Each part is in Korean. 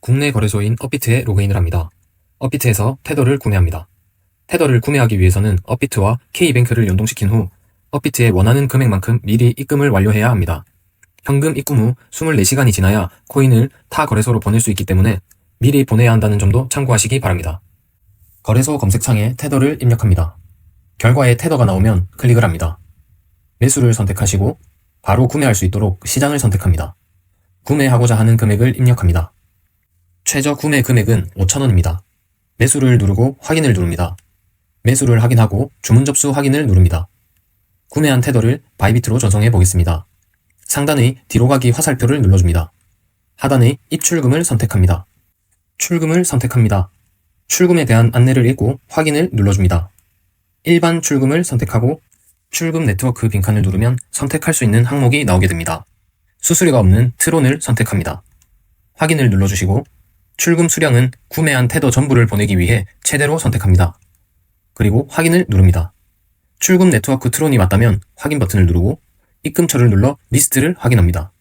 국내 거래소인 업비트에 로그인을 합니다. 업비트에서 테더를 구매합니다. 테더를 구매하기 위해서는 업비트와 K뱅크를 연동시킨 후 업비트에 원하는 금액만큼 미리 입금을 완료해야 합니다. 현금 입금 후 24시간이 지나야 코인을 타 거래소로 보낼 수 있기 때문에 미리 보내야 한다는 점도 참고하시기 바랍니다. 거래소 검색창에 테더를 입력합니다. 결과에 테더가 나오면 클릭을 합니다. 매수를 선택하시고 바로 구매할 수 있도록 시장을 선택합니다. 구매하고자 하는 금액을 입력합니다. 최저 구매 금액은 5,000원입니다. 매수를 누르고 확인을 누릅니다. 매수를 확인하고 주문 접수 확인을 누릅니다. 구매한 테더를 바이비트로 전송해 보겠습니다. 상단의 뒤로 가기 화살표를 눌러줍니다. 하단의 입출금을 선택합니다. 출금을 선택합니다. 출금에 대한 안내를 읽고 확인을 눌러줍니다. 일반 출금을 선택하고 출금 네트워크 빈칸을 누르면 선택할 수 있는 항목이 나오게 됩니다. 수수료가 없는 트론을 선택합니다. 확인을 눌러주시고 출금 수량은 구매한 테더 전부를 보내기 위해 최대로 선택합니다. 그리고 확인을 누릅니다. 출금 네트워크 트론이 맞다면 확인 버튼을 누르고 입금처를 눌러 리스트를 확인합니다.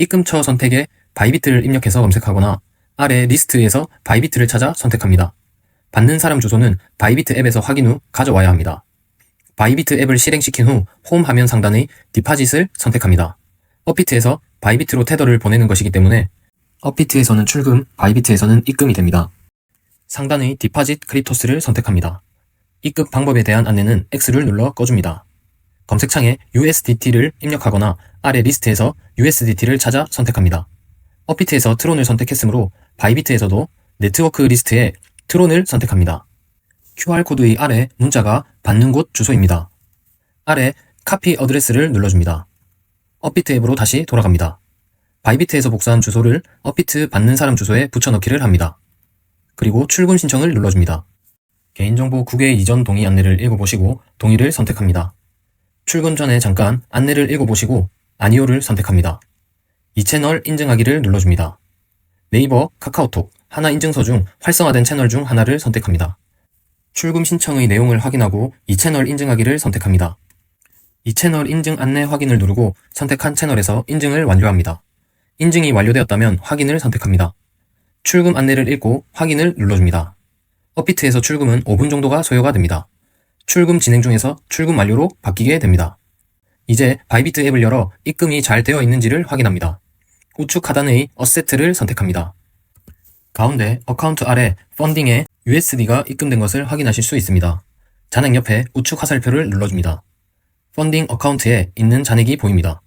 입금처 선택에 바이비트를 입력해서 검색하거나 아래 리스트에서 바이비트를 찾아 선택합니다. 받는 사람 주소는 바이비트 앱에서 확인 후 가져와야 합니다. 바이비트 앱을 실행시킨 후 홈 화면 상단의 디파짓을 선택합니다. 업비트에서 바이비트로 테더를 보내는 것이기 때문에 업비트에서는 출금, 바이비트에서는 입금이 됩니다. 상단의 디파짓 크리토스를 선택합니다. 입금 방법에 대한 안내는 X를 눌러 꺼줍니다. 검색창에 USDT를 입력하거나 아래 리스트에서 USDT를 찾아 선택합니다. 업비트에서 트론을 선택했으므로 바이비트에서도 네트워크 리스트에 트론을 선택합니다. QR코드의 아래 문자가 받는 곳 주소입니다. 아래 카피 어드레스를 눌러줍니다. 업비트 앱으로 다시 돌아갑니다. 바이비트에서 복사한 주소를 업비트 받는 사람 주소에 붙여넣기를 합니다. 그리고 출금 신청을 눌러줍니다. 개인정보 국외 이전 동의 안내를 읽어보시고 동의를 선택합니다. 출금 전에 잠깐 안내를 읽어보시고 아니오를 선택합니다. 이 채널 인증하기를 눌러줍니다. 네이버, 카카오톡, 하나 인증서 중 활성화된 채널 중 하나를 선택합니다. 출금 신청의 내용을 확인하고 이 채널 인증하기를 선택합니다. 이 채널 인증 안내 확인을 누르고 선택한 채널에서 인증을 완료합니다. 인증이 완료되었다면 확인을 선택합니다. 출금 안내를 읽고 확인을 눌러줍니다. 업비트에서 출금은 5분 정도가 소요가 됩니다. 출금 진행 중에서 출금 완료로 바뀌게 됩니다. 이제 바이비트 앱을 열어 입금이 잘 되어 있는지를 확인합니다. 우측 하단의 어세트를 선택합니다. 가운데 어카운트 아래 펀딩에 USD가 입금된 것을 확인하실 수 있습니다. 잔액 옆에 우측 화살표를 눌러줍니다. 펀딩 어카운트에 있는 잔액이 보입니다.